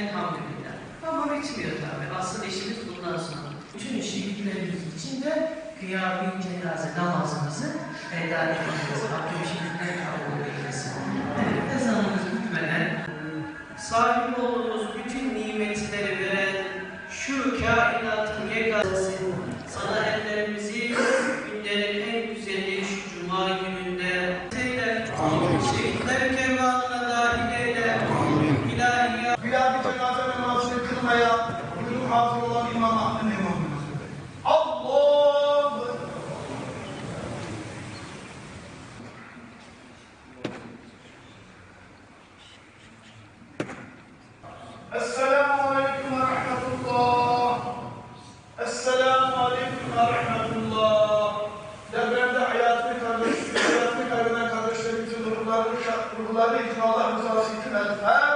Elhamdülillah. Babam içmiyor tabii. Asıl işimiz bundan sonra. Bütün şehitlerimiz için de kıyamın cenaze namazımızı eda etmemiz. Rabbim şehitler kabul eylesin. Ezanımız bitmeden ee, sahip olduğumuz bütün nimetleri veren şu kainatın yegazesi sana ellerimizi günlerin en güzeli şu cuma gününde seyler şehitler kervanı cenaze namazını kılmaya buyurun hazır olan İmam Ahmet İmamımız. Allahu Esselamu Aleyküm ve Rahmetullah. Esselamu Aleyküm ve Rahmetullah. Depremde hayatını kardeş, hayatını kaybeden kardeşlerimizin ruhlarını, ruhlarını için Allah rızası için el Fatiha.